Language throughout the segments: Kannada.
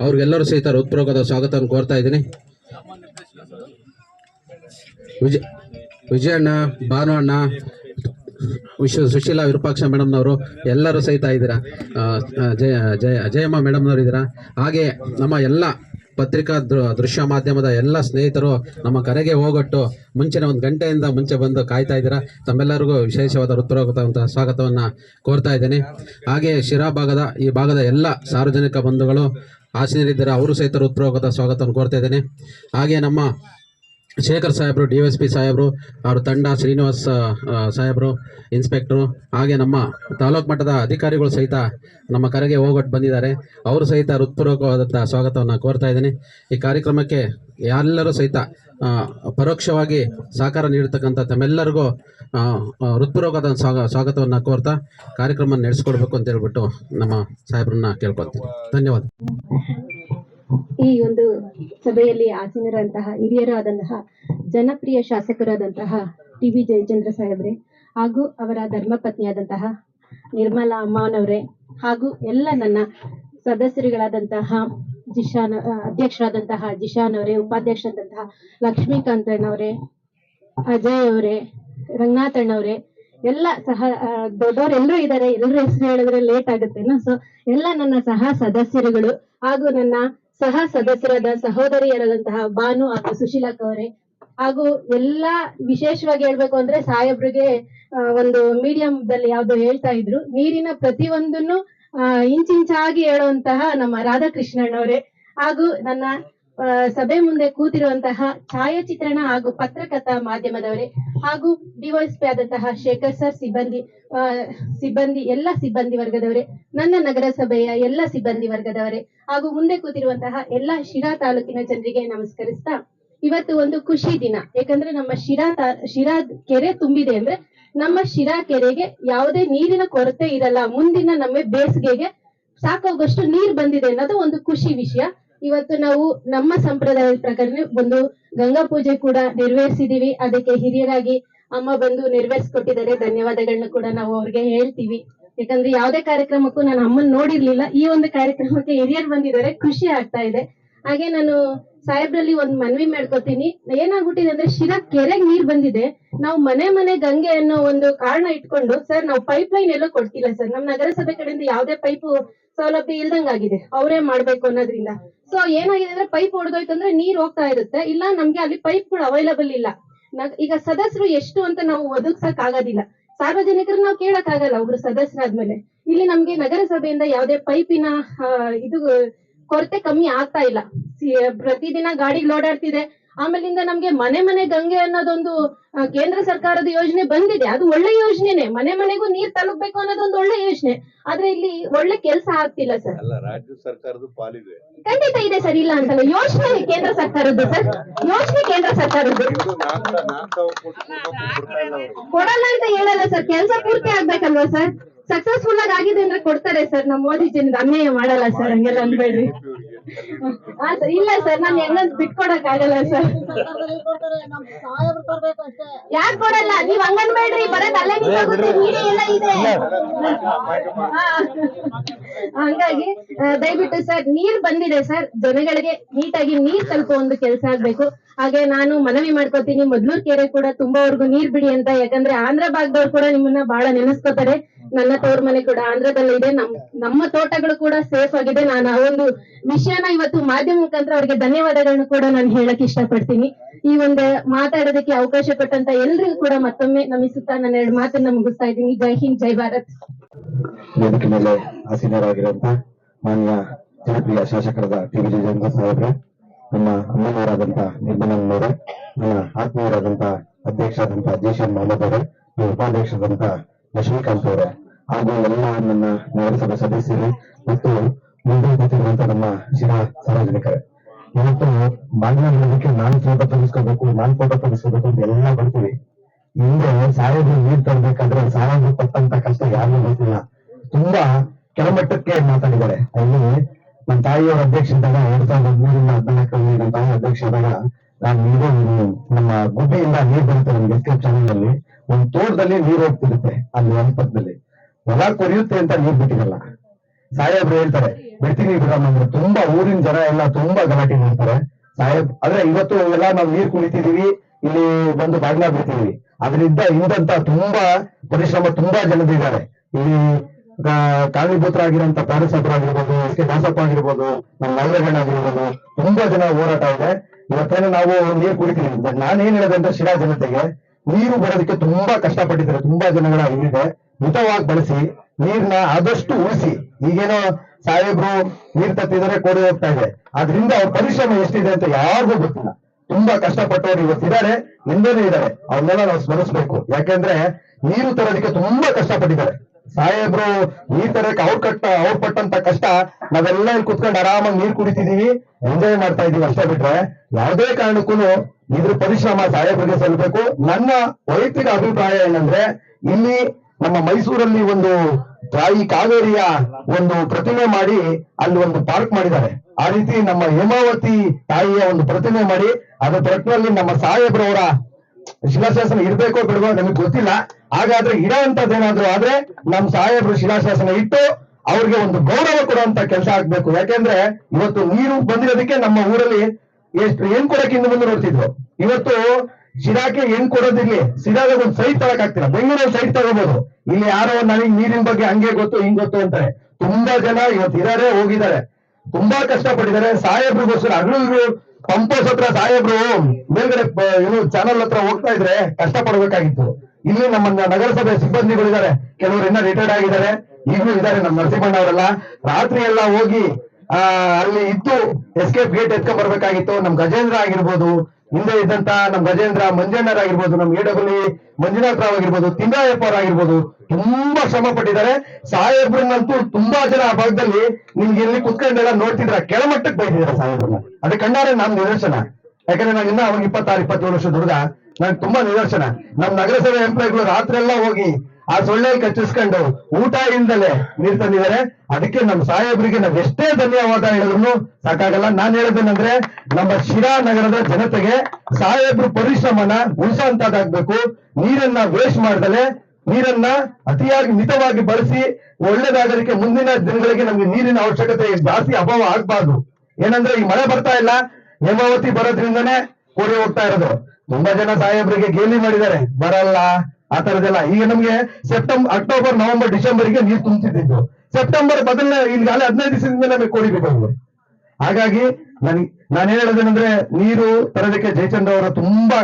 ಅವ್ರಿಗೆಲ್ಲರೂ ಸಹಿತ ಹೃತ್ಪೂರ್ವಕದ ಸ್ವಾಗತವನ್ನು ಕೋರ್ತಾ ಇದ್ದೀನಿ. ವಿಜಯ ವಿಜಯಣ್ಣ ಭಾನುಅಣ್ಣ ವಿಶ್ವ ಸುಶೀಲಾ ವಿರೂಪಾಕ್ಷ ಮೇಡಮ್ನವರು ಎಲ್ಲರೂ ಸಹಿತ ಇದ್ದೀರಾ? ಜಯ ಜಯ, ಜಯಮ್ಮ ಮೇಡಮ್ನವರು ಇದ್ದೀರಾ? ಹಾಗೆ ನಮ್ಮ ಎಲ್ಲ ಪತ್ರಿಕಾ ದೃ- ದೃಶ್ಯ ಮಾಧ್ಯಮದ ಎಲ್ಲ ಸ್ನೇಹಿತರು ನಮ್ಮ ಕರೆಗೆ ಹೋಗೊಟ್ಟು ಮುಂಚಿನ ಒಂದು ಗಂಟೆಯಿಂದ ಮುಂಚೆ ಬಂದು ಕಾಯ್ತಾ ಇದ್ದೀರಾ? ತಮ್ಮೆಲ್ಲರಿಗೂ ವಿಶೇಷವಾದ ಹೃತ್ಪೂರ್ವಕವಾದಂಥ ಸ್ವಾಗತವನ್ನು ಕೋರ್ತಾ ಇದ್ದೀನಿ. ಹಾಗೆ ಶಿರಾ ಭಾಗದ, ಈ ಭಾಗದ ಎಲ್ಲ ಸಾರ್ವಜನಿಕ ಬಂಧುಗಳು ಹಾಸನರಿದ್ದಾರೆ ಅವರು ಸಹಿತ ಹೃತ್ಪೂರ್ವಕದ ಸ್ವಾಗತವನ್ನು ಕೋರ್ತಾ ಇದ್ದೇನೆ. ಹಾಗೆ ನಮ್ಮ ಶೇಖರ್ ಸಾಹೇಬರು, ಡಿ ಎಸ್ ಪಿ ಸಾಹೇಬರು, ಅವರ ತಂಡ, ಶ್ರೀನಿವಾಸ್ ಸಾಹೇಬರು, ಇನ್ಸ್ಪೆಕ್ಟ್ರು, ಹಾಗೆ ನಮ್ಮ ತಾಲೂಕು ಮಟ್ಟದ ಅಧಿಕಾರಿಗಳು ಸಹಿತ ನಮ್ಮ ಕರೆಗೆ ಹೋಗೊಟ್ಟು ಬಂದಿದ್ದಾರೆ. ಅವರು ಸಹಿತ ಹೃತ್ಪೂರ್ವಕವಾದಂಥ ಸ್ವಾಗತವನ್ನು ಕೋರ್ತಾ ಇದ್ದೀನಿ. ಈ ಕಾರ್ಯಕ್ರಮಕ್ಕೆ ಎಲ್ಲರೂ ಸಹಿತ ಪರೋಕ್ಷವಾಗಿ ಸಹಕಾರ ನೀಡತಕ್ಕಂಥ ತಮ್ಮೆಲ್ಲರಿಗೂ ಹೃತ್ಪೂರ್ವಕವಾದ ಸ್ವಾಗ ಸ್ವಾಗತವನ್ನು ಕೋರ್ತಾ ಕಾರ್ಯಕ್ರಮ ನಡೆಸ್ಕೊಡ್ಬೇಕು ಅಂತ ಹೇಳ್ಬಿಟ್ಟು ನಮ್ಮ ಸಾಹೇಬ್ರನ್ನ ಕೇಳ್ಕೊಳ್ತೀನಿ. ಧನ್ಯವಾದ. ಈ ಒಂದು ಸಭೆಯಲ್ಲಿ ಆಸೀನರಂತಹ ಹಿರಿಯರಾದಂತಹ ಜನಪ್ರಿಯ ಶಾಸಕರಾದಂತಹ ಟಿ ವಿ ಜಯಚಂದ್ರ ಸಾಹೇಬ್ರೆ ಹಾಗೂ ಅವರ ಧರ್ಮಪತ್ನಿಯಾದಂತಹ ನಿರ್ಮಲಾ ಅಮ್ಮನವರೇ ಹಾಗೂ ಎಲ್ಲ ನನ್ನ ಸದಸ್ಯರುಗಳಾದಂತಹ ಜಿಶಾನ್ ಅಧ್ಯಕ್ಷರಾದಂತಹ ಜಿಶಾನ್ ಅವರೇ, ಉಪಾಧ್ಯಕ್ಷರಾದಂತಹ ಲಕ್ಷ್ಮೀಕಾಂತ್ ಅಣ್ಣವರೇ ಅಜಯ್ ಅವರೇ ರಂಗನಾಥ್ ಅಣ್ಣವರೇ ಎಲ್ಲ ಸಹ ದೊಡ್ಡವ್ರು ಎಲ್ಲರೂ ಇದ್ದಾರೆ. ಎಲ್ಲರ ಹೆಸರು ಹೇಳಿದ್ರೆ ಲೇಟ್ ಆಗುತ್ತೇನೋ ಸೊ ಎಲ್ಲ ನನ್ನ ಸಹ ಸದಸ್ಯರುಗಳು ಹಾಗೂ ನನ್ನ ಸಹ ಸದಸ್ಯರಾದ ಸಹೋದರಿಯರಾದಂತಹ ಭಾನು ಹಾಗೂ ಸುಶೀಲಾ ಅವರೇ ಹಾಗೂ ಎಲ್ಲ ವಿಶೇಷವಾಗಿ ಹೇಳ್ಬೇಕು ಅಂದ್ರೆ ಸಾಹೇಬ್ರಿಗೆ ಒಂದು ಒಂದು ಮೀಡಿಯಂದಲ್ಲಿ ಯಾವ್ದೋ ಹೇಳ್ತಾ ಇದ್ರು. ನೀರಿನ ಪ್ರತಿಯೊಂದನ್ನು ಇಂಚಿಂಚಾಗಿ ಹೇಳುವಂತಹ ನಮ್ಮ ರಾಧಾಕೃಷ್ಣಣ್ಣವರೇ ಹಾಗೂ ನನ್ನ ಸಭೆ ಮುಂದೆ ಕೂತಿರುವಂತಹ ಛಾಯಾಚಿತ್ರಣ ಹಾಗೂ ಪತ್ರಕಥಾ ಮಾಧ್ಯಮದವರೇ ಹಾಗೂ ಡಿವೈಎಸ್ಪಿ ಆದಂತಹ ಶೇಖರ್ ಸರ್ ಸಿಬ್ಬಂದಿ ಸಿಬ್ಬಂದಿ, ಎಲ್ಲ ಸಿಬ್ಬಂದಿ ವರ್ಗದವರೇ, ನನ್ನ ನಗರಸಭೆಯ ಎಲ್ಲ ಸಿಬ್ಬಂದಿ ವರ್ಗದವರೇ ಹಾಗೂ ಮುಂದೆ ಕೂತಿರುವಂತಹ ಎಲ್ಲ ಶಿರಾ ತಾಲೂಕಿನ ಜನರಿಗೆ ನಮಸ್ಕರಿಸ್ತಾ ಇವತ್ತು ಒಂದು ಖುಷಿ ದಿನ. ಯಾಕಂದ್ರೆ ನಮ್ಮ ಶಿರಾ ತಾ- ಶಿರಾ ಕೆರೆ ತುಂಬಿದೆ ಅಂದ್ರೆ ನಮ್ಮ ಶಿರಾ ಕೆರೆಗೆ ಯಾವುದೇ ನೀರಿನ ಕೊರತೆ ಇರಲ್ಲ. ಮುಂದಿನ ನಮ್ಮ ಬೇಸಿಗೆಗೆ ಸಾಕಾಗುವಷ್ಟು ನೀರ್ ಬಂದಿದೆ ಅನ್ನೋದು ಒಂದು ಖುಷಿ ವಿಷಯ. ಇವತ್ತು ನಾವು ನಮ್ಮ ಸಂಪ್ರದಾಯದ ಪ್ರಕಾರ ಒಂದು ಗಂಗಾ ಪೂಜೆ ಕೂಡ ನೆರವೇರಿಸಿದೀವಿ. ಅದಕ್ಕೆ ಹಿರಿಯರಾಗಿ ಅಮ್ಮ ಬಂದು ನೆರವೇರಿಸ್ಕೊಟ್ಟಿದ್ದಾರೆ. ಧನ್ಯವಾದಗಳನ್ನ ಕೂಡ ನಾವು ಅವ್ರಿಗೆ ಹೇಳ್ತೀವಿ. ಯಾಕಂದ್ರೆ ಯಾವುದೇ ಕಾರ್ಯಕ್ರಮಕ್ಕೂ ನಾನು ಅಮ್ಮನ್ ನೋಡಿರ್ಲಿಲ್ಲ. ಈ ಒಂದು ಕಾರ್ಯಕ್ರಮಕ್ಕೆ ಹಿರಿಯರು ಬಂದಿದ್ದಾರೆ. ಖುಷಿ ಆಗ್ತಾ ಇದೆ. ಹಾಗೆ ನಾನು ಸಾಹೇಬ್ರಲ್ಲಿ ಒಂದ್ ಮನವಿ ಮಾಡ್ಕೊತೀನಿ. ಏನಾಗ್ಬಿಟ್ಟಿದೆ ಅಂದ್ರೆ ಶಿರಾ ಕೆರೆಗ್ ನೀರ್ ಬಂದಿದೆ. ನಾವು ಮನೆ ಮನೆ ಗಂಗೆ ಅನ್ನೋ ಒಂದು ಕಾರಣ ಇಟ್ಕೊಂಡು, ಸರ್, ನಾವು ಪೈಪ್ ಲೈನ್ ಎಲ್ಲೂ ಕೊಡ್ತಿಲ್ಲ, ಸರ್. ನಮ್ ನಗರಸಭೆ ಕಡೆಯಿಂದ ಯಾವ್ದೇ ಪೈಪ್ ಸೌಲಭ್ಯ ಇಲ್ದಂಗಾಗಿದೆ. ಅವರೇ ಮಾಡ್ಬೇಕು ಅನ್ನೋದ್ರಿಂದ. ಸೊ ಏನಾಗಿದೆ ಅಂದ್ರೆ ಪೈಪ್ ಹೊಡೆದೋಯ್ತು ಅಂದ್ರೆ ನೀರ್ ಹೋಗ್ತಾ ಇರುತ್ತೆ. ಇಲ್ಲ, ನಮ್ಗೆ ಅಲ್ಲಿ ಪೈಪ್ ಪೈಪ್ಗಳು ಅವೈಲಬಲ್ ಇಲ್ಲ. ಈಗ ಸದಸ್ಯರು ಎಷ್ಟು ಅಂತ ನಾವು ಒದಗಿಸಕ್ ಆಗೋದಿಲ್ಲ. ಸಾರ್ವಜನಿಕರು ನಾವು ಕೇಳಕ್ ಆಗಲ್ಲ, ಒಬ್ರು ಸದಸ್ಯರಾದ್ಮೇಲೆ ಇಲ್ಲಿ ನಮ್ಗೆ ನಗರಸಭೆಯಿಂದ ಯಾವ್ದೇ ಪೈಪಿನ ಇದು ಕೊರತೆ ಕಮ್ಮಿ ಆಗ್ತಾ ಇಲ್ಲ. ಸಿ- ಪ್ರತಿದಿನ ಗಾಡಿ ಓಡಾಡ್ತಿದೆ. ಆಮೇಲಿಂದ ನಮ್ಗೆ ಮನೆ ಮನೆ ಗಂಗೆ ಅನ್ನೋದೊಂದು ಕೇಂದ್ರ ಸರ್ಕಾರದ ಯೋಜನೆ ಬಂದಿದೆ. ಅದು ಒಳ್ಳೆ ಯೋಜನೆನೆ. ಮನೆ ಮನೆಗೂ ನೀರ್ ತಲುಪಬೇಕು ಅನ್ನೋದೊಂದು ಒಳ್ಳೆ ಯೋಜನೆ. ಆದ್ರೆ ಇಲ್ಲಿ ಒಳ್ಳೆ ಕೆಲಸ ಆಗ್ತಿಲ್ಲ ಸರ್. ಅಲ್ಲ ರಾಜ್ಯ ಸರ್ಕಾರದ ಪಾಲಿದೆ. ಖಂಡಿತ ಇದೆ ಸರ್. ಇಲ್ಲ ಅಂತಲ್ಲ. ಯೋಜನೆ ಕೇಂದ್ರ ಸರ್ಕಾರದ್ದು ಸರ್. ಯೋಜನೆ ಕೇಂದ್ರ ಸರ್ಕಾರದ್ದು. ಕೊಡಲ್ಲ ಅಂತ ಹೇಳಲ್ಲ ಸರ್. ಕೆಲಸ ಪೂರ್ತಿ ಆಗ್ಬೇಕಲ್ವಾ ಸರ್? ಸಕ್ಸಸ್ಫುಲ್ ಆಗಿ ಆಗಿದೆ ಅಂದ್ರೆ ಕೊಡ್ತಾರೆ ಸರ್ ನಮ್ಮ ಮೋದಿ ಜನ ಅನ್ಯಾಯ ಮಾಡಲ್ಲ ಸರ್ ಹಂಗೆಲ್ಲ ಅನ್ಬೇಡ್ರಿ ಇಲ್ಲ ಸರ್ ನಾನು ಹೆಂಗಂತ ಬಿಟ್ಕೊಡಕ್ ಆಗಲ್ಲ ಸರ್ ಯಾಕೆ ಕೊಡಲ್ಲ? ನೀವ್ ಹಂಗನ್ಬೇಡ್ರಿ ಎಲ್ಲ ಇದೆ. ಹಂಗಾಗಿ ದಯವಿಟ್ಟು ಸರ್ ನೀರ್ ಬಂದಿದೆ ಸರ್ ಜನಗಳಿಗೆ ನೀಟಾಗಿ ನೀರ್ ತಲುಪೋ ಒಂದು ಕೆಲಸ ಆಗ್ಬೇಕು. ಹಾಗೆ ನಾನು ಮನವಿ ಮಾಡ್ಕೊತೀನಿ. ಮೊದ್ಲೂರ್ ಕೆರೆ ಕೂಡ ತುಂಬಾವರೆಗೂ ನೀರ್ ಬಿಡಿ ಅಂತ. ಯಾಕಂದ್ರೆ ಆಂಧ್ರ ಭಾಗದವ್ರು ಕೂಡ ನಿಮ್ಮನ್ನ ಬಹಳ ನೆನೆಸ್ಕೋತಾರೆ. ನನ್ನ ತವ್ರ ಮನೆ ಕೂಡ ಆಂಧ್ರದಲ್ಲಿದೆ ನಮ್, ನಮ್ಮ ತೋಟಗಳು ಕೂಡ ಸೇಫ್ ಆಗಿದೆ. ನಾನು ಆ ಒಂದು ವಿಷಯನ ಇವತ್ತು ಮಾಧ್ಯಮ ಮುಖಾಂತರ ಅವರಿಗೆ ಧನ್ಯವಾದಗಳನ್ನು ಕೂಡ ನಾನು ಹೇಳಕ್ ಇಷ್ಟಪಡ್ತೀನಿ. ಈ ಒಂದು ಮಾತಾಡೋದಕ್ಕೆ ಅವಕಾಶ ಕೊಟ್ಟಂತ ಎಲ್ರಿಗೂ ಕೂಡ ಮತ್ತೊಮ್ಮೆ ನಮಿಸುತ್ತಾ ನನ್ನ ಎರಡು ಮಾತನ್ನ ಮುಗಿಸ್ತಾ ಇದ್ದೀನಿ. ಜೈ ಹಿಂದ್, ಜೈ ಭಾರತ್. ಮೇಲೆ ಆಸೀನರಾಗಿರುವಂತ ಮಾನ್ಯ ಜನಪ್ರಿಯ ಶಾಸಕರಾದ ಟಿ ವಿ ಜಯಚಂದ್ರ ಸಾಹೇಬ್ರೆ, ನಮ್ಮ ಅಮ್ಮನವರಾದಂತ ನಿರ್ಮಲಮ್ಮನವರೇ ನನ್ನ ಆತ್ಮೀಯರಾದಂತ ಅಧ್ಯಕ್ಷರಾದಂತ ಜೇಶನ್ ಮೊಹಮ್ಮದ್ ಅವರೇ ಉಪಾಧ್ಯಕ್ಷರಾದಂತಹ ಉಪಾಧ್ಯಕ್ಷರಾದಂತ ಲಕ್ಷ್ಮೀಕಾಂತ್ ಅವರೇ ಹಾಗೂ ಎಲ್ಲ ನನ್ನ ನಗರಸಭೆ ಸದಸ್ಯರು ಮತ್ತು ಮುಂದೆ ಕೂತಿರುವಂತ ನಮ್ಮ ಶಿರಾ ಸಾರ್ವಜನಿಕರೇ. ಇವತ್ತು ಬಾಗಿಲು ಹೇಳೋದಕ್ಕೆ ನಾನು ಫೋಟೋ ತೋರಿಸ್ಕೋಬೇಕು ನಾನ್ ಫೋಟೋ ತೋರಿಸ್ಕೋಬೇಕು ಅಂತ ಎಲ್ಲ ಬರ್ತೀವಿ. ಹಿಂದೆ ಸಾಹೇಬ್ರು ನೀರ್ ತರಬೇಕಾದ್ರೆ ಸಾಹೇಬ್ರು ಪಟ್ಟಂತ ಕಷ್ಟ ಯಾರಿಗೂ ಗೊತ್ತಿಲ್ಲ. ತುಂಬಾ ಕೆಳಮಟ್ಟಕ್ಕೆ ಮಾತಾಡಿದ್ದಾರೆ. ಅಲ್ಲಿ ನನ್ನ ತಾಯಿಯವರ ಅಧ್ಯಕ್ಷ ಇದ್ದಾಗ ಎರಡ್ ಸಾವಿರದ ಹದಿಮೂರಿಂದ ಹದಿನಾಲ್ಕರಲ್ಲಿ ನನ್ನ ತಾಯಿ ಅಧ್ಯಕ್ಷ ಇದ್ದಾಗ ನಾನು ನೀರು, ನಮ್ಮ ಗುಡ್ಡೆಯಿಂದ ನೀರ್ ಬರುತ್ತೆ ನಮ್ಗೆ ಎಸ್ ಚಾನೆಲ್ನಲ್ಲಿ ಒಂದು ತೋಟದಲ್ಲಿ ನೀರು ಹೋಗ್ತಿರುತ್ತೆ ಅಲ್ಲಿ ಒಂದು ಪಕ್ಕದಲ್ಲಿ ಹೊಲ ಕೊರಿಯುತ್ತೆ ಅಂತ ನೀರ್ ಬಿಟ್ಟಿರಲ್ಲ ಸಾಹೇಬ್ರು ಹೇಳ್ತಾರೆ ಬಿಡ್ತೀನಿ ಬಿಡಮ್ಮ ಅಂದ್ರೆ ತುಂಬಾ ಊರಿನ ಜನ ಎಲ್ಲ ತುಂಬಾ ಗಲಾಟೆ ಮಾಡ್ತಾರೆ. ಸಾಹೇಬ್ ಅಂದ್ರೆ ಇವತ್ತು ಎಲ್ಲ ನಾವು ನೀರ್ ಕುಣಿತಿದೀವಿ ಇಲ್ಲಿ ಬಂದು ಬಾಗ್ಲ ಬಿಡ್ತಿದೀವಿ. ಅದರಿಂದ ಇಂದಂತ ತುಂಬಾ ಪರಿಶ್ರಮ ತುಂಬಾ ಜನರಿದ್ದಾರೆ ಇಲ್ಲಿ ಕಾ- ಕಾರಣೀಭೂತರಾಗಿರುವಂತ ಆಗಿರ್ಬೋದು ಎಸ್ ಕೆ ದಾಸಪ್ಪ ಆಗಿರ್ಬೋದು, ನಮ್ಮ ಮಲ್ಲಗಣ್ಣ ಆಗಿರ್ಬೋದು, ತುಂಬಾ ಜನ ಹೋರಾಟ ಇದೆ. ಇವತ್ತೇನು ನಾವು ನೀರು ಕುಡಿತೀವಿ. ಬಟ್ ನಾನೇನ್ ಹೇಳಿದೆ ಅಂದ್ರೆ ಶಿರಾ ಜನತೆಗೆ, ನೀರು ಬರೋದಕ್ಕೆ ತುಂಬಾ ಕಷ್ಟಪಟ್ಟಿದ್ದಾರೆ. ತುಂಬಾ ಜನಗಳ ಇಲ್ಲಿದೆ. ಮಿತವಾಗಿ ಬಳಸಿ ನೀರ್ನ ಆದಷ್ಟು ಉಳಿಸಿ. ಈಗೇನೋ ಸಾಹೇಬ್ರು ನೀರ್ ತತ್ತಿದರೆ ಕೋಡಿ ಹೋಗ್ತಾ ಇದೆ. ಅದರಿಂದ ಅವ್ರ ಪರಿಶ್ರಮ ಎಷ್ಟಿದೆ ಅಂತ ಯಾರಿಗೂ ಗೊತ್ತಿಲ್ಲ. ತುಂಬಾ ಕಷ್ಟಪಟ್ಟವ್ರು ಇವತ್ತಿದ್ದಾರೆ ಹಿಂದೆನೂ ಇದ್ದಾರೆ. ಅವ್ರನ್ನೆಲ್ಲ ನಾವು ಸ್ಮರಿಸ್ಬೇಕು. ಯಾಕೆಂದ್ರೆ ನೀರು ತರೋದಕ್ಕೆ ತುಂಬಾ ಕಷ್ಟಪಟ್ಟಿದ್ದಾರೆ. ಸಾಹೇಬ್ರು ನೀರ್ ತರಕ್ಕೆ ಅವ್ರು ಕಟ್ಟ, ಅವ್ರು ಪಟ್ಟಂತ ಕಷ್ಟ ನಾವೆಲ್ಲ ಇಲ್ಲಿ ಕುತ್ಕೊಂಡು ಆರಾಮಾಗಿ ನೀರ್ ಕುಡಿತಿದೀವಿ, ಎಂಜಾಯ್ ಮಾಡ್ತಾ ಇದೀವಿ ಅಷ್ಟೇ ಬಿಟ್ರೆ ಯಾವುದೇ ಕಾರಣಕ್ಕೂ ಇದ್ರ ಪರಿಶ್ರಮ ಸಾಹೇಬ್ರಿಗೆ ಸಲ್ಲಬೇಕು. ನನ್ನ ವೈಯಕ್ತಿಕ ಅಭಿಪ್ರಾಯ ಏನಂದ್ರೆ, ಇಲ್ಲಿ ನಮ್ಮ ಮೈಸೂರಲ್ಲಿ ಒಂದು ತಾಯಿ ಕಾವೇರಿಯ ಒಂದು ಪ್ರತಿಮೆ ಮಾಡಿ ಅಲ್ಲಿ ಒಂದು ಪಾರ್ಕ್ ಮಾಡಿದ್ದಾರೆ. ಆ ರೀತಿ ನಮ್ಮ ಹೇಮಾವತಿ ತಾಯಿಯ ಒಂದು ಪ್ರತಿಮೆ ಮಾಡಿ ಅದ್ರ ಪ್ರತಿಮೆಯಲ್ಲಿ ನಮ್ಮ ಸಾಹೇಬ್ರವರ ಶಿಲಾಶಾಸನ ಇರ್ಬೇಕೋ ಬಿಡ್ಬೋ ನಮಗೆ ಗೊತ್ತಿಲ್ಲ. ಹಾಗಾದ್ರೆ ಇರೋ ಏನಾದ್ರು ಆದ್ರೆ ನಮ್ ಸಾಹೇಬ್ರು ಶಿಲಾಶಾಸನ ಇಟ್ಟು ಅವ್ರಿಗೆ ಒಂದು ಗೌರವ ಕೊಡುವಂತ ಕೆಲಸ ಆಗ್ಬೇಕು. ಯಾಕೆಂದ್ರೆ ಇವತ್ತು ನೀರು ಬಂದಿರೋದಕ್ಕೆ ನಮ್ಮ ಊರಲ್ಲಿ ಎಷ್ಟು ಏನ್ ಕೊಡಕ್ಕೆ ಇನ್ನು ಮುಂದೆ ನೋಡ್ತಿದ್ರು. ಇವತ್ತು ಶಿರಾಕ್ಕೆ ಏನ್ ಕೊಡೋದಿರ್ಲಿ ಶಿರಾದಾಗ ಒಂದು ಸೈಟ್ ತರಕ್ ಆಗ್ತಿಲ್ಲ. ಬೆಂಗಳೂರಲ್ಲಿ ಸೈಟ್ ತಗೋಬಹುದು ಇಲ್ಲಿ ಯಾರೋ ನನಗೆ ನೀರಿನ ಬಗ್ಗೆ ಹಂಗೆ ಗೊತ್ತು, ಹಿಂಗ್ ಗೊತ್ತು ಅಂತಾರೆ. ತುಂಬಾ ಜನ ಇವತ್ತು ಇದಾರೆ ಹೋಗಿದ್ದಾರೆ ತುಂಬಾ ಕಷ್ಟಪಟ್ಟಿದ್ದಾರೆ. ಸಾಹೇಬ್ರಿಗೋಸ್ಕರ ಹಗಲು ಪಂಪೋಸ್ ಹತ್ರ ಸಾಹೇಬ್ರು ಮೇಲ್ಗಡೆ ಏನು ಚಾನಲ್ ಹತ್ರ ಹೋಗ್ತಾ ಇದ್ರೆ ಕಷ್ಟ ಪಡ್ಬೇಕಾಗಿತ್ತು ಇಲ್ಲಿ ನಮ್ಮ ನಗರಸಭೆ ಸಿಬ್ಬಂದಿಗಳಿದ್ದಾರೆ. ಕೆಲವರು ಇನ್ನ ರಿಟೈರ್ಡ್ ಆಗಿದ್ದಾರೆ. ಈಗಲೂ ಇದ್ದಾರೆ ನಮ್ಮ ನರಸಿಂಹಣ್ಣ ಅವರೆಲ್ಲ ರಾತ್ರಿ ಎಲ್ಲ ಹೋಗಿ ಅಲ್ಲಿ ಇದ್ದು ಎಸ್ಕೇಪ್ ಗೇಟ್ ಎತ್ಕೊಂಡ್ ಬರ್ಬೇಕಾಗಿತ್ತು. ನಮ್ ಗಜೇಂದ್ರ ಆಗಿರ್ಬೋದು, ಹಿಂದೆ ಇದ್ದಂತ ನಮ್ ಗಜೇಂದ್ರ ಮಂಜಣ್ಣರ್ ಆಗಿರ್ಬೋದು, ನಮ್ ಎ ಡಬ್ಲ್ಯೂ ಮಂಜುನಾಥ್ ರಾವ್ ಆಗಿರ್ಬೋದು ತಿಂಗಾಯಪ್ಪ ಅವ್ರು ಆಗಿರ್ಬೋದು, ತುಂಬಾ ಶ್ರಮ ಪಟ್ಟಿದ್ದಾರೆ. ಸಾಹೇಬ್ರನ್ನಂತೂ ತುಂಬಾ ಜನ ಆ ಭಾಗದಲ್ಲಿ ನಿಮ್ಗೆ ಇಲ್ಲಿ ಕುತ್ಕೊಂಡೆಲ್ಲ ನೋಡ್ತಿದ್ರ, ಕೆಳಮಟ್ಟಕ್ಕೆ ಬೈದಿದ್ದಾರೆ ಸಾಹೇಬ್ರನ್ನ. ಅದಕ್ಕೆ ಕಣ್ಣಾರೆ ನಮ್ ನಿದರ್ಶನ. ಯಾಕಂದ್ರೆ ನಾನು ಇನ್ನ ಅವಾಗ ಇಪ್ಪತ್ತಾರು, ಇಪ್ಪತ್ತೇಳು ವರ್ಷ ದುರ್ಗ ನನ್ಗೆ ತುಂಬಾ ನಿದರ್ಶನ. ನಮ್ ನಗರಸಭೆ ಎಂಪ್ಲಾಯ್ಗಳು ರಾತ್ರಿ ಎಲ್ಲ ಹೋಗಿ ಆ ಸೊಳ್ಳೆ ಕಚ್ಚಿಸ್ಕೊಂಡು ಊಟ ಇಲ್ದಲೆ ನೀರ್ ತಂದಿದ್ದಾರೆ. ಅದಕ್ಕೆ ನಮ್ಮ ಸಾಹೇಬರಿಗೆ ನಾವು ಎಷ್ಟೇ ಧನ್ಯವಾದ ಹೇಳಿದ್ರು ಸಾಕಾಗಲ್ಲ. ನಾನ್ ಹೇಳೋದೇನಂದ್ರೆ, ನಮ್ಮ ಶಿರಾ ನಗರದ ಜನತೆಗೆ ಸಾಹೇಬ್ರು ಪರಿಶ್ರಮನ ಉಳಿಸೋಂತದಾಗ್ಬೇಕು ನೀರನ್ನ ವೇಸ್ಟ್ ಮಾಡ್ದಲೆ ನೀರನ್ನ ಅತಿಯಾಗಿ ಮಿತವಾಗಿ ಬಳಸಿ ಒಳ್ಳೇದಾಗೋದಕ್ಕೆ ಮುಂದಿನ ದಿನಗಳಿಗೆ ನಮ್ಗೆ ನೀರಿನ ಅವಶ್ಯಕತೆ ಜಾಸ್ತಿ ಅಭಾವ ಆಗ್ಬಾರ್ದು. ಏನಂದ್ರೆ ಈ ಮಳೆ ಬರ್ತಾ ಇಲ್ಲ. ಹೇಮಾವತಿ ಬರೋದ್ರಿಂದನೇ ಕೋರಿ ಹೋಗ್ತಾ ಇರೋದು. ತುಂಬಾ ಜನ ಸಾಹೇಬರಿಗೆ ಗೇಲಿ ಮಾಡಿದ್ದಾರೆ. ಬರಲ್ಲ. ಆ ತರದೆಲ್ಲ ಈಗ ನಮ್ಗೆ ಸೆಪ್ಟೆಂಬರ್ ಅಕ್ಟೋಬರ್ ನವೆಂಬರ್ ಡಿಸೆಂಬರ್ಗೆ ನೀರು ತುಂಬುತ್ತಿದ್ದು ಸೆಪ್ಟೆಂಬರ್ ಬದಲನೆ ಈಗ ಅಲ್ಲೇ ಹದಿನೈದು ದಿವಸದಿಂದ ನಮಗೆ ಕೋಡಿ ಬೇಕಾಗಿದೆ ಹಾಗಾಗಿ ನನ್, ನಾನು ಹೇಳೋದೇನಂದ್ರೆ ನೀರು ತರೋದಕ್ಕೆ ಜಯಚಂದ್ರ ಅವರ ತುಂಬಾ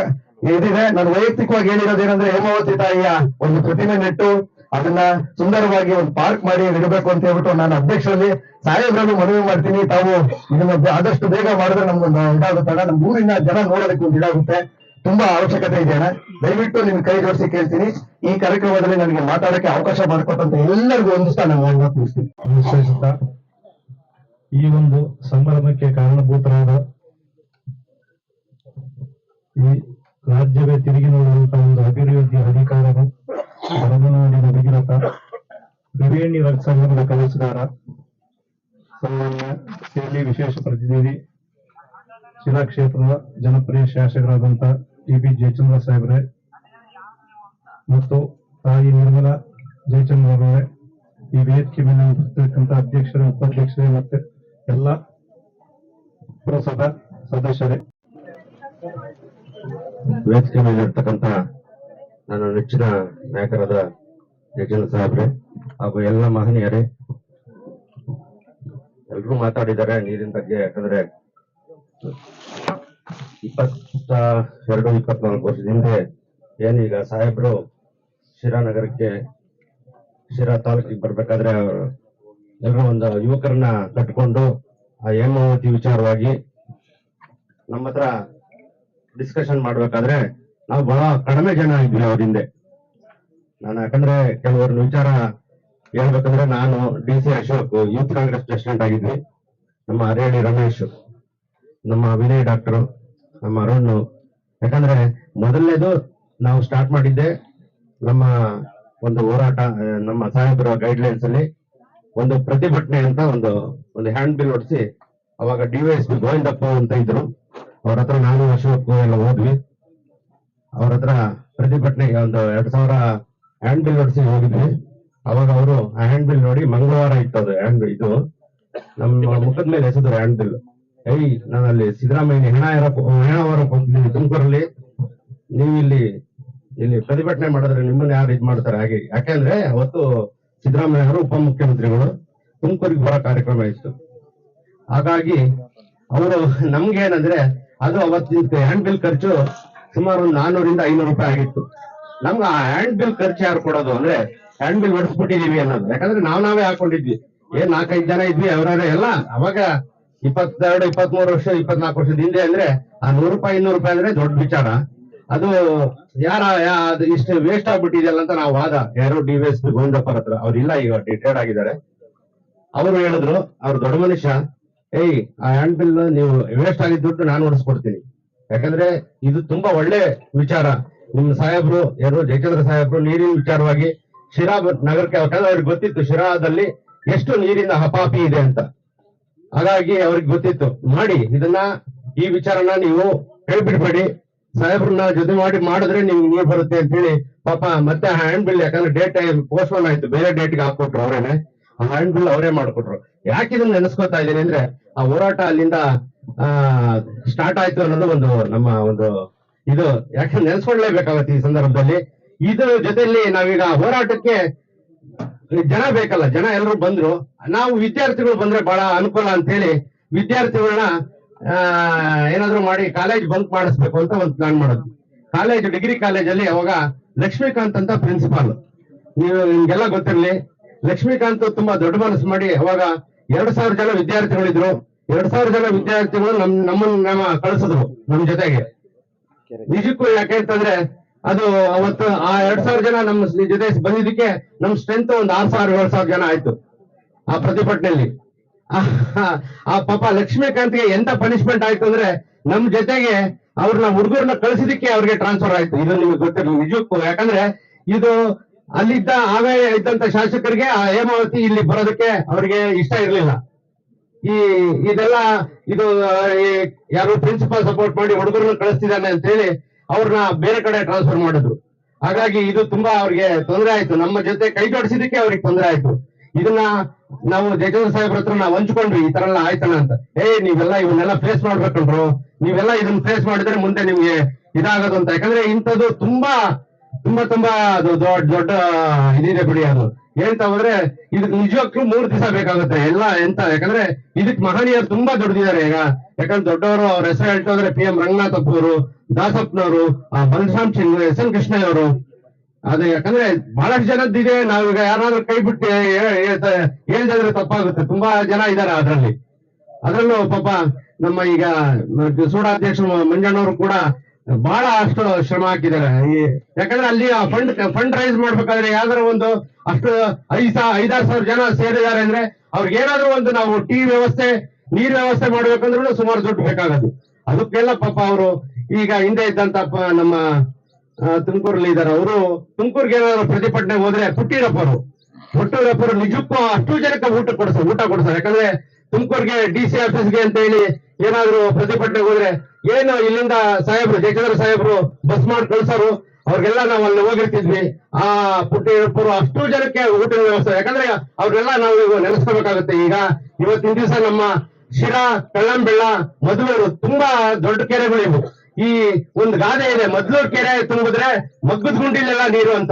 ಇದಿದೆ. ನಾನು ವೈಯಕ್ತಿಕವಾಗಿ ಹೇಳಿರೋದೇನಂದ್ರೆ ಹೇಮಾವತಿ ತಾಯಿಯ ಒಂದು ಪ್ರತಿಮೆ ನೆಟ್ಟು ಅದನ್ನ ಸುಂದರವಾಗಿ ಒಂದು ಪಾರ್ಕ್ ಮಾಡಿ ಇಡಬೇಕು ಅಂತ ಹೇಳ್ಬಿಟ್ಟು ನಾನು ಅಧ್ಯಕ್ಷರಲ್ಲಿ ಸಾಹೇಬ್ರನ್ನು ಮನವಿ ಮಾಡ್ತೀನಿ. ತಾವು ಇದನ್ನ ಆದಷ್ಟು ಬೇಗ ಮಾಡಿದ್ರೆ ನಮ್ಗೊಂದು ಇದಾಗುತ್ತಲ್ಲ. ನಮ್ಮ ಊರಿನ ಜನ ನೋಡೋದಕ್ಕೆ ಒಂದು ಇದಾಗುತ್ತೆ. ತುಂಬಾ ಅವಶ್ಯಕತೆ ಇದೆ ದಯವಿಟ್ಟು ನಿಮ್ ಕೈ ಜೋಡಿಸಿ ಕೇಳ್ತೀನಿ. ಈ ಕಾರ್ಯಕ್ರಮದಲ್ಲಿ ನನಗೆ ಮಾತಾಡಕ್ಕೆ ಅವಕಾಶ ಮಾಡಿಕೊಟ್ಟಂತ ಎಲ್ಲರಿಗೂ ಒಂದು ನಾನು ಮಾತು ಈ ಒಂದು ಸಂಭ್ರಮಕ್ಕೆ ಕಾರಣಭೂತರಾದ ಈ ರಾಜ್ಯವೇ ತಿರುಗಿ ನೋಡುವಂತಹ ಒಂದು ಅಭಿವೃದ್ಧಿ ಅಧಿಕಾರವು ಹೊರನಾಡಿನ ಭಗೀರಥ ತ್ರಿವೇಣಿ ಸಂಘದ ಕೆಲಸಗಾರ ಸನ್ಮಾನ್ಯ ವಿಶೇಷ ಪ್ರತಿನಿಧಿ ಶಿಲಾ ಕ್ಷೇತ್ರದ ಜನಪ್ರಿಯ ಶಾಸಕರಾದಂತ ಟಿ ಬಿ ಜಯಚಂದ್ರ ಸಾಹೇಬ್ರೆ ಮತ್ತು ತಾಯಿ ನಿರ್ಮಲಾ ಜಯಚಂದ್ರ ಅವರೇ. ಈ ವೇದಿಕೆ ಮೇಲೆ ಬರ್ತಿರ್ತಕ್ಕಂಥ ಅಧ್ಯಕ್ಷರೇ, ಉಪಾಧ್ಯಕ್ಷರೇ ಮತ್ತೆ ಎಲ್ಲ ಪುರಸಭಾ ಸದಸ್ಯರೇ. ವೇದಿಕೆ ಮೇಲೆ ಇರ್ತಕ್ಕಂತ ನನ್ನ ನೆಚ್ಚಿನ ನಾಯಕರಾದ ಜಯಚಂದ್ರ ಸಾಹೇಬ್ರೆ ಹಾಗೂ ಎಲ್ಲ ಮಹನೀಯರೇ. ಎಲ್ಲರೂ ಮಾತಾಡಿದ್ದಾರೆ ನೀರಿನ ಬಗ್ಗೆ ಯಾಕಂದ್ರೆ ಇಪ್ಪತ್ತ ಎರಡು ಇಪ್ಪತ್ನಾಲ್ಕು ವರ್ಷದ ಹಿಂದೆ ಏನೀಗ ಸಾಹೇಬ್ರು ಶಿರಾ ನಗರಕ್ಕೆ ಶಿರಾ ತಾಲೂಕಿಗೆ ಬರ್ಬೇಕಾದ್ರೆ ಅವರು ಎಲ್ಲರೂ ಒಂದು ಯುವಕರನ್ನ ಕಟ್ಕೊಂಡು ಆ ಹೇಮಾವತಿ ವಿಚಾರವಾಗಿ ನಮ್ಮ ಹತ್ರ ಡಿಸ್ಕಷನ್ ಮಾಡ್ಬೇಕಾದ್ರೆ ನಾವು ಬಹಳ ಕಡಿಮೆ ಜನ ಇದ್ವಿ ಹಿಂದೆ. ನಾನು ಯಾಕಂದ್ರೆ ಕೆಲವರ ವಿಚಾರ ಹೇಳ್ಬೇಕಂದ್ರೆ ನಾನು D C Ashok, youth Congress president ಆಗಿದ್ವಿ. ನಮ್ಮ ಅರೇಳಿ ರಮೇಶ್. ನಮ್ಮ ವಿನಯ್ ಡಾಕ್ಟರ್, ನಮ್ಮ ಅರುಣ್. ಯಾಕಂದ್ರೆ ಮೊದಲನೇದು ನಾವು ಸ್ಟಾರ್ಟ್ ಮಾಡಿದ್ದೆ ನಮ್ಮ ಒಂದು ಹೋರಾಟ ನಮ್ಮ ಸಾಹೇಬರ ಗೈಡ್ಲೈನ್ಸ್ ಅಲ್ಲಿ ಒಂದು ಪ್ರತಿಭಟನೆ ಅಂತ ಒಂದು ಒಂದು ಹ್ಯಾಂಡ್ ಬಿಲ್ ಹೊಡಿಸಿ ಅವಾಗ ಡಿವೈಎಸ್ ಪಿ ಗೋವಿಂದಪ್ಪ ಅಂತ ಇದ್ರು. ಅವ್ರ ಹತ್ರ ನಾನು ಅಶೋಕ್ ಎಲ್ಲ ಹೋದ್ವಿ. ಅವ್ರ ಹತ್ರ ಪ್ರತಿಭಟನೆಗೆ ಒಂದು ಎರಡ್ ಸಾವಿರ ಹ್ಯಾಂಡ್ ಬಿಲ್ ಹೊಡಿಸಿ ಹೋಗಿದ್ವಿ. ಅವಾಗ ಅವರು ಆ ಹ್ಯಾಂಡ್ ಬಿಲ್ ನೋಡಿ ಮಂಗಳವಾರ ಇತ್ತು ಅದು ಹ್ಯಾಂಡ್ ಬಿಲ್ ಇದು. ನಮ್ಮ ಮುಖದ ಮೇಲೆ ಎಸೆದ್ರು ಹ್ಯಾಂಡ್ ಬಿಲ್ ಏಯ್ ನಾನು ಅಲ್ಲಿ ಸಿದ್ದರಾಮಯ್ಯ ಹೆಣ ಇರಕ್ ಹೆಣ ಹೊರಕ್ ಹೋಗ್ತೀನಿ ತುಮಕೂರಲ್ಲಿ ನೀವು ಇಲ್ಲಿ ಇಲ್ಲಿ ಪ್ರತಿಭಟನೆ ಮಾಡಿದ್ರೆ ನಿಮ್ಮನ್ನ ಯಾರು ಇದ್ ಮಾಡ್ತಾರೆ ಹಾಗೆ? ಯಾಕೆಂದ್ರೆ ಅವತ್ತು ಸಿದ್ದರಾಮಯ್ಯ ಅವರು ಉಪಮುಖ್ಯಮಂತ್ರಿಗಳು. ತುಮಕೂರಿಗೆ ಬರೋ ಕಾರ್ಯಕ್ರಮ ಇತ್ತು. ಹಾಗಾಗಿ ಅವರು ನಮ್ಗೆ ಏನಂದ್ರೆ ಅದು ಅವತ್ತಿನ ಹ್ಯಾಂಡ್ ಬಿಲ್ ಖರ್ಚು ಸುಮಾರು ಒಂದು ನಾನ್ನೂರಿಂದ ಐನೂರು ರೂಪಾಯಿ ಆಗಿತ್ತು. ನಮ್ಗೆ ಆ ಹ್ಯಾಂಡ್ ಬಿಲ್ ಖರ್ಚು ಯಾರು ಕೊಡೋದು ಅಂದ್ರೆ ಹ್ಯಾಂಡ್ ಬಿಲ್ ಹೊಡಿಸ್ಬಿಟ್ಟಿದೀವಿ ಅನ್ನೋದು. ಯಾಕಂದ್ರೆ ನಾವ್ ನಾವೇ ಹಾಕೊಂಡಿದ್ವಿ. ಏನ್ ನಾಲ್ಕೈದು ಜನ ಇದ್ವಿ ಅವರೇ ಎಲ್ಲ. ಅವಾಗ ಇಪ್ಪತ್ತೆರಡು, ಇಪ್ಪತ್ಮೂರು ವರ್ಷ, ಇಪ್ಪತ್ನಾಲ್ಕು ವರ್ಷದ ಹಿಂದೆ ಅಂದ್ರೆ ಆ ನೂರು ರೂಪಾಯಿ, ಇನ್ನೂರು ರೂಪಾಯಿ ಅಂದ್ರೆ ದೊಡ್ಡ ವಿಚಾರ. ಅದು ಯಾರ ಅದು ಇಷ್ಟು ವೇಸ್ಟ್ ಆಗ್ಬಿಟ್ಟಿದೆಯಲ್ಲ ಅಂತ ನಾವು ವಾದ. ಯಾರು ಡಿ ವಿ ಎಸ್ ಗೋವಿಂದಪ್ಪರ ಹತ್ರ. ಅವ್ರು ಇಲ್ಲ ಈಗ ರಿಟೈರ್ಡ್ ಆಗಿದ್ದಾರೆ. ಅವರು ಹೇಳಿದ್ರು, ಅವ್ರ ದೊಡ್ಡ ಮನುಷ್ಯ, ಏಯ್, ಆ ಹ್ಯಾಂಡ್ ಬಿಲ್ ನೀವು ವೇಸ್ಟ್ ಆಗಿದ್ ದುಡ್ಡು ನಾನು ಓಡಿಸ್ಕೊಡ್ತೀನಿ. ಯಾಕಂದ್ರೆ ಇದು ತುಂಬಾ ಒಳ್ಳೆ ವಿಚಾರ. ನಿಮ್ ಸಾಹೇಬ್ರು, ಯಾರು ಜಯಚಂದ್ರ ಸಾಹೇಬ್ರು ನೀರಿನ ವಿಚಾರವಾಗಿ ಶಿರಾ ನಗರಕ್ಕೆ ಯಾಕಂದ್ರೆ ಅವ್ರಿಗೆ ಗೊತ್ತಿತ್ತು, ಶಿರಾದಲ್ಲಿ ಎಷ್ಟು ನೀರಿನ ಹಪಾಪಿ ಇದೆ ಅಂತ. ಹಾಗಾಗಿ ಅವ್ರಿಗೆ ಗೊತ್ತಿತ್ತು, ಮಾಡಿ, ಇದನ್ನ ಈ ವಿಚಾರನ ನೀವು ಹೇಳ್ಬಿಡ್ಬೇಡಿ. ಸಾಹೇಬ್ರನ್ನ ಜೊತೆ ಮಾಡಿ, ಮಾಡಿದ್ರೆ ನಿಮ್ಗೆ ನೀರು ಬರುತ್ತೆ ಅಂತ ಹೇಳಿ ಪಾಪ ಮತ್ತೆ ಹ್ಯಾಂಡ್ ಬಿಲ್ ಯಾಕಂದ್ರೆ ಡೇಟ್ ಪೋಸ್ಟ್ಪೋನ್ ಆಯ್ತು, ಬೇರೆ ಡೇಟ್ಗೆ ಹಾಕೊಟ್ರು ಅವರೇನೆ. ಆ ಹ್ಯಾಂಡ್ ಬಿಲ್ ಅವರೇ ಮಾಡ್ಕೊಟ್ರು. ಯಾಕೆ ಇದನ್ನ ನೆನೆಸ್ಕೊತಾ ಇದ್ದೀನಿ ಅಂದ್ರೆ, ಆ ಹೋರಾಟ ಅಲ್ಲಿಂದ, ಆ ಸ್ಟಾರ್ಟ್ ಆಯ್ತು ಅನ್ನೋದು ಒಂದು ನಮ್ಮ ಒಂದು ಇದು. ಯಾಕಂದ್ರೆ ನೆನೆಸ್ಕೊಳ್ಳೇಬೇಕಾಗತ್ತೆ ಈ ಸಂದರ್ಭದಲ್ಲಿ? ಇದರ ಜೊತೆಯಲ್ಲಿ ನಾವೀಗ ಹೋರಾಟಕ್ಕೆ ಜನ ಬೇಕಲ್ಲ ಜನ ಎಲ್ಲರೂ ಬಂದ್ರು. ನಾವು ವಿದ್ಯಾರ್ಥಿಗಳು ಬಂದ್ರೆ ಬಹಳ ಅನುಕೂಲ ಅಂತ ಹೇಳಿ ವಿದ್ಯಾರ್ಥಿಗಳನ್ನ ಏನಾದ್ರು ಮಾಡಿ ಕಾಲೇಜ್ ಬಂಕ್ ಮಾಡಿಸ್ಬೇಕು ಅಂತ ಒಂದು ಪ್ಲಾನ್ ಮಾಡೋದು ಕಾಲೇಜ್ ಡಿಗ್ರಿ ಕಾಲೇಜಲ್ಲಿ ಅವಾಗ ಲಕ್ಷ್ಮೀಕಾಂತ್ ಅಂತ ಪ್ರಿನ್ಸಿಪಾಲ್ ನೀವು ನಿಮ್ಗೆಲ್ಲ ಗೊತ್ತಿರಲಿ ಲಕ್ಷ್ಮೀಕಾಂತ್ ತುಂಬಾ ದೊಡ್ಡ ಮನಸ್ಸು ಮಾಡಿ ಅವಾಗ ಎರಡ್ ಸಾವಿರ ಜನ ವಿದ್ಯಾರ್ಥಿಗಳಿದ್ರು. ಎರಡ್ ಸಾವಿರ ಜನ ವಿದ್ಯಾರ್ಥಿಗಳು ನಮ್ ನಮ್ಮನ್ನ ನಮ್ಮ ಕಳಿಸಿದ್ರು ನಮ್ ಜೊತೆಗೆ. ನಿಜಕ್ಕೂ ಯಾಕೆ ಅಂತಂದ್ರೆ ಅದು ಅವತ್ತು ಆ ಎರಡ್ ಸಾವಿರ ಜನ ನಮ್ಮ ಜೊತೆ ಬಂದಿದ್ದಕ್ಕೆ ನಮ್ ಸ್ಟ್ರೆಂತ್ ಒಂದ್ ಆರ್ ಸಾವಿರ, ಏಳು ಸಾವಿರ ಜನ ಆಯ್ತು ಆ ಪ್ರತಿಭಟನೆಯಲ್ಲಿ. ಆ- ಪಾಪ ಲಕ್ಷ್ಮೀಕಾಂತ್ಗೆ ಎಂತ ಪನಿಷ್ಮೆಂಟ್ ಆಯ್ತು ಅಂದ್ರೆ ನಮ್ ಜೊತೆಗೆ ಅವ್ರನ್ನ ಹುಡುಗರನ್ನ ಕಳಿಸಿದಕ್ಕೆ ಅವ್ರಿಗೆ ಟ್ರಾನ್ಸ್ಫರ್ ಆಯ್ತು. ಇದು ನಿಮ್ಗೆ ಗೊತ್ತಿರಲಿ, ನಿಜಕ್ಕೂ. ಯಾಕಂದ್ರೆ ಇದು ಅಲ್ಲಿದ್ದ ಆವೇ ಇದ್ದಂತ ಶಾಸಕರಿಗೆ ಆ ಹೇಮಾವತಿ ಇಲ್ಲಿ ಬರೋದಕ್ಕೆ ಅವ್ರಿಗೆ ಇಷ್ಟ ಇರಲಿಲ್ಲ. ಈ, ಇದೆಲ್ಲ ಇದು ಯಾರು ಪ್ರಿನ್ಸಿಪಾಲ್ ಸಪೋರ್ಟ್ ಮಾಡಿ ಹುಡುಗರನ್ನ ಕಳಿಸ್ತಿದ್ದಾನೆ ಅಂತ ಹೇಳಿ ಅವ್ರನ್ನ ಬೇರೆ ಕಡೆ ಟ್ರಾನ್ಸ್ಫರ್ ಮಾಡಿದ್ರು. ಹಾಗಾಗಿ ಇದು ತುಂಬಾ ಅವ್ರಿಗೆ ತೊಂದರೆ ಆಯ್ತು. ನಮ್ಮ ಜೊತೆ ಕೈ ಜೋಡಿಸಿದಕ್ಕೆ ಅವ್ರಿಗೆ ತೊಂದರೆ ಆಯ್ತು. ಇದನ್ನ ನಾವು ಜಯಚಂದ್ರ ಸಾಹೇಬ್ರ ಹತ್ರ ನಾವು ಹಂಚ್ಕೊಂಡ್ವಿ, ಈ ತರ ಎಲ್ಲ ಆಯ್ತಲ್ಲ ಅಂತ. ಏ, ನೀವೆಲ್ಲ ಇವನ್ನೆಲ್ಲ ಫೇಸ್ ಮಾಡ್ಬೇಕಂದ್ರು ನೀವೆಲ್ಲ ಇದನ್ನ ಫೇಸ್ ಮಾಡಿದ್ರೆ ಮುಂದೆ ನಿಮ್ಗೆ ಇದಾಗೋದು ಅಂತ. ಯಾಕಂದ್ರೆ ಇಂಥದ್ದು ತುಂಬಾ ತುಂಬಾ ತುಂಬಾ ದೊಡ್ಡ ದೊಡ್ಡ, ಇದಿದೆ ಬಿಡಿ ಅದು. ಏನಂತ ಹೋದ್ರೆ ಇದಕ್ಕೆ ನಿಜವಾಗ್ಲೂ ಮೂರ್ ದಿವಸ ಬೇಕಾಗುತ್ತೆ ಎಲ್ಲ ಎಂತ, ಯಾಕಂದ್ರೆ ಇದಕ್ ಮಹನೀಯರು ತುಂಬಾ ದೊಡ್ಡದಿದ್ದಾರೆ ಈಗ. ಯಾಕಂದ್ರೆ ದೊಡ್ಡವರು ಅವ್ರ ಹೆಸರು ಹೋದ್ರೆ ಪಿ ಎಂ ರಂಗನಾಥ್ ಅವರು ದಾಸಪ್ಪನವರು ಬಲರಾಮ್ ಸಿಂಗ್ ಎಸ್ ಎನ್ ಕೃಷ್ಣ ಅವರು ಅದು ಯಾಕಂದ್ರೆ ಬಹಳಷ್ಟು ಜನದ್ದಿದೆ ನಾವೀಗ ಯಾರಾದ್ರೂ ಕೈ ಬಿಟ್ಟು ಹೇಳ್ದಾದ್ರೆ ತಪ್ಪಾಗುತ್ತೆ. ತುಂಬಾ ಜನ ಇದ್ದಾರೆ ಅದ್ರಲ್ಲಿ. ಅದ್ರಲ್ಲೂ ಪಾಪ ನಮ್ಮ ಈಗ ಸೂಡಾಧ್ಯಕ್ಷ ಮಂಜಣ್ಣವರು ಕೂಡ ಬಹಳ ಅಷ್ಟು ಶ್ರಮ ಹಾಕಿದ್ದಾರೆ. ಯಾಕಂದ್ರೆ ಅಲ್ಲಿ ಫಂಡ್ ಫಂಡ್ ರೈಸ್ ಮಾಡ್ಬೇಕಾದ್ರೆ ಯಾವ್ದಾರ ಒಂದು ಅಷ್ಟು ಐದ್ ಐದಾರು ಸಾವಿರ ಜನ ಸೇರಿದ್ದಾರೆ ಅಂದ್ರೆ ಅವ್ರಿಗೆ ಏನಾದ್ರು ಒಂದು ನಾವು ಟೀ ವ್ಯವಸ್ಥೆ, ನೀರ್ ವ್ಯವಸ್ಥೆ ಮಾಡ್ಬೇಕಂದ್ರೂ ಸುಮಾರು ದುಡ್ಡು ಬೇಕಾಗದು. ಅದಕ್ಕೆಲ್ಲ ಪಾಪ ಅವರು ಈಗ ಹಿಂದೆ ಇದ್ದಂತ ನಮ್ಮ ತುಮಕೂರಲ್ಲಿ ಇದ್ದಾರೆ. ಅವರು ತುಮಕೂರ್ಗೆ ಏನಾದ್ರು ಪ್ರತಿಭಟನೆ ಹೋದ್ರೆ ಪುಟ್ಟಿರಪ್ಪರು. ಪುಟ್ಟಿರಪ್ಪರು ನಿಜಕ್ಕೂ ಅಷ್ಟು ಜನಕ್ಕೆ ಊಟ ಕೊಡ್ತಾರೆ ಊಟ ಕೊಡ್ತಾರೆ ಯಾಕಂದ್ರೆ ತುಮಕೂರ್ಗೆ ಡಿ ಸಿ ಆಫೀಸ್ಗೆ ಅಂತ ಹೇಳಿ ಏನಾದ್ರು ಪ್ರತಿಭಟನೆ ಹೋದ್ರೆ ಏನು ಇಲ್ಲಿಂದ ಸಾಹೇಬ್ರು, ಜಯಚಂದ್ರ ಸಾಹೇಬ್ರು ಬಸ್ ಮಾಡಿ ಕಳ್ಸೋರು, ಅವ್ರಿಗೆಲ್ಲ ನಾವು ಅಲ್ಲಿ ಹೋಗಿರ್ತಿದ್ವಿ. ಆ ಪುಟ್ಟಿರಪ್ಪರು ಅಷ್ಟು ಜನಕ್ಕೆ ಊಟದ ವ್ಯವಸ್ಥೆ. ಯಾಕಂದ್ರೆ ಅವ್ರಿಗೆಲ್ಲ ನಾವು ಈಗ ನೆನೆಸ್ಕೋಬೇಕಾಗುತ್ತೆ. ಈಗ ಇವತ್ತಿನ ದಿವಸ ನಮ್ಮ ಶಿರಾ, ಕಳ್ಳಂಬೆಳ್ಳ ಮದುವೆರು ತುಂಬಾ ದೊಡ್ಡ ಕೆರೆಗಳು ಇವು. ಈ ಒಂದು ಗಾದೆ ಇದೆ. ಮದ್ಲೂರ್ ಕೆರೆ ತುಂಬಿದ್ರೆ ಮಗ್ಗದ ಗುಂಡಿಲೆಲ್ಲ ನೀರು ಅಂತ.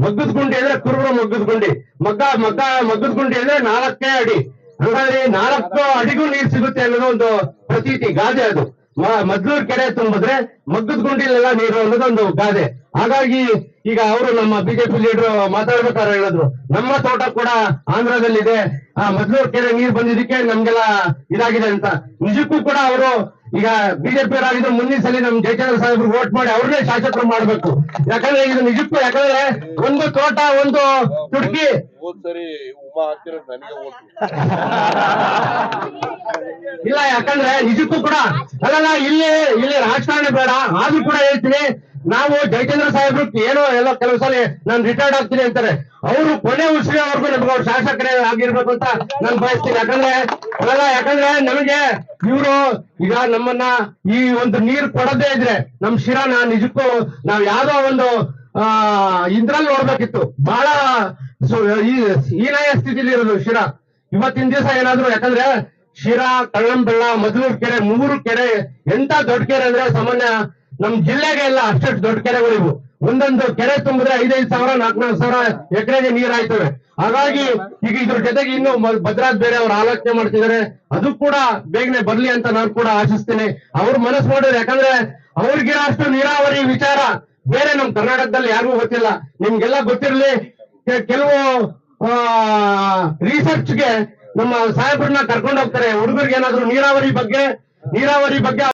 ಮಗ್ಗದ ಗುಂಡಿ ಅಂದ್ರೆ ಕುರುಬರು ಮಗ್ಗದ ಗುಂಡಿ. ಮಗ್ಗ ಮಗ್ಗ, ಮಗ್ಗದ ಗುಂಡಿ ಅಂದ್ರೆ ನಾಲ್ಕೇ ಅಡಿ. ಹಂಗಾದ್ರೆ ನಾಲ್ಕು ಅಡಿಗೂ ನೀರು ಸಿಗುತ್ತೆ ಅನ್ನೋದು ಒಂದು ಪ್ರತೀತಿ. ಗಾದೆ ಅದು. ಮದ್ಲೂರ್ ಕೆರೆ ತುಂಬಿದ್ರೆ ಮಗ್ಗದ ಗುಂಡಿಲೆಲ್ಲ ನೀರು ಅನ್ನೋದೊಂದು ಗಾದೆ. ಹಾಗಾಗಿ ಈಗ ಅವರು ನಮ್ಮ ಬಿಜೆಪಿ ಲೀಡರ್ ಮಾತಾಡ್ಬೇಕಾದ್ರೆ ಹೇಳಿದ್ರು. ನಮ್ಮ ತೋಟ ಕೂಡ ಆಂಧ್ರದಲ್ಲಿದೆ. ಆ ಮದ್ಲೂರ್ ಕೆರೆ ನೀರು ಬಂದಿದ್ದಕ್ಕೆ ನಮ್ಗೆಲ್ಲ ಇದಾಗಿದೆ ಅಂತ. ನಿಜಕ್ಕೂ ಕೂಡ ಅವರು ಈಗ ಬಿಜೆಪಿ ಅವರಾಗಿದ್ದು ಮುಂದಿನ ಸಲ ನಮ್ ಜಯಚಂದ್ರ ಸಾಹೇಬ್ರು ವೋಟ್ ಮಾಡಿ ಅವ್ರನ್ನೇ ಶಾಸಕರು ಮಾಡ್ಬೇಕು. ಯಾಕಂದ್ರೆ ಇದು ನಿಜಕ್ಕೂ ಯಾಕಂದ್ರೆ ಒಂದು ತೋಟ ಒಂದು ತುಡ್ಕಿ ಇಲ್ಲ ಯಾಕಂದ್ರೆ ನಿಜಕ್ಕೂ ಕೂಡ ಅಲ್ಲಲ್ಲ ಇಲ್ಲಿ ಇಲ್ಲಿ ರಾಜಕಾರಣ ಬೇಡ. ಆದ್ರೂ ಕೂಡ ಹೇಳ್ತೀನಿ ನಾವು ಜಯಚಂದ್ರ ಸಾಹೇಬ್ರು ಏನೋ ಎಲ್ಲ ಕೆಲವು ಸಲ ನಾನು ರಿಟೈರ್ಡ್ ಆಗ್ತೀನಿ ಅಂತಾರೆ. ಅವರು ಕೊನೆ ಉಸಿರೋವರೆಗೂ ನಮ್ಗೆ ಅವ್ರು ಶಾಸಕರೇ ಆಗಿರ್ಬೇಕು ಅಂತ ನಾನು ಬಯಸ್ತೀನಿ. ಯಾಕಂದ್ರೆ, ಅಲ್ಲ, ಯಾಕಂದ್ರೆ ನಮಗೆ ಇವರು ಈಗ ನಮ್ಮನ್ನ ಈ ಒಂದು ನೀರು ಕೊಡದೇ ಇದ್ರೆ ನಮ್ ಶಿರಾನ ನಿಜಕ್ಕೂ ನಾವ್ ಯಾವ್ದೋ ಒಂದು, ಆ, ಇದ್ರಲ್ಲಿ ನೋಡ್ಬೇಕಿತ್ತು. ಬಹಳ ಹೀನಾಯ ಸ್ಥಿತಿಲಿ ಇರೋದು ಶಿರಾ. ಇವತ್ತಿನ ದಿವಸ ಏನಾದ್ರು, ಯಾಕಂದ್ರೆ ಶಿರಾ, ಕಳ್ಳಂಬೆಳ್ಳ ಮಧುರ್ ಕೆರೆ, ಮೂರು ಕೆರೆ, ಎಂತ ದೊಡ್ಡ ಕೆರೆ ಅಂದ್ರೆ ಸಾಮಾನ್ಯ ನಮ್ ಜಿಲ್ಲೆಗೆ ಎಲ್ಲ ಅಷ್ಟಷ್ಟು ದೊಡ್ಡ ಕೆರೆಗಳು ಇವು. ಒಂದೊಂದು ಕೆರೆ ತುಂಬಿದ್ರೆ ಐದೈದು ಸಾವಿರ ನಾಲ್ಕನಾಲ್ಕು ನಾಲ್ಕು ಸಾವಿರ ಎಕರೆಗೆ ನೀರ್ ಆಯ್ತವೆ. ಹಾಗಾಗಿ ಈಗ ಇದ್ರ ಜೊತೆಗೆ ಇನ್ನು ಭದ್ರಾಜ್ ಬೇರೆ ಅವ್ರು ಆಲೋಚನೆ ಮಾಡ್ತಿದ್ದಾರೆ. ಅದು ಕೂಡ ಬೇಗನೆ ಬರ್ಲಿ ಅಂತ ನಾನು ಕೂಡ ಆಶಿಸ್ತೇನೆ. ಅವ್ರ ಮನಸ್ಸು ಮಾಡಿದ್ರೆ ಯಾಕಂದ್ರೆ ಅವ್ರಿಗಿರೋ ಅಷ್ಟು ನೀರಾವರಿ ವಿಚಾರ ಬೇರೆ ನಮ್ ಕರ್ನಾಟಕದಲ್ಲಿ ಯಾರಿಗೂ ಗೊತ್ತಿಲ್ಲ. ನಿಮ್ಗೆಲ್ಲ ಗೊತ್ತಿರ್ಲಿ ಕೆಲವು ರಿಸರ್ಚ್ಗೆ ನಮ್ಮ ಸಾಹೇಬ್ರನ್ನ ಕರ್ಕೊಂಡು ಹೋಗ್ತಾರೆ. ಹುಡುಗರಿಗೆ ಏನಾದ್ರು ನೀರಾವರಿ ಬಗ್ಗೆ ನೀರಾವರಿ ಬಗ್ಗೆ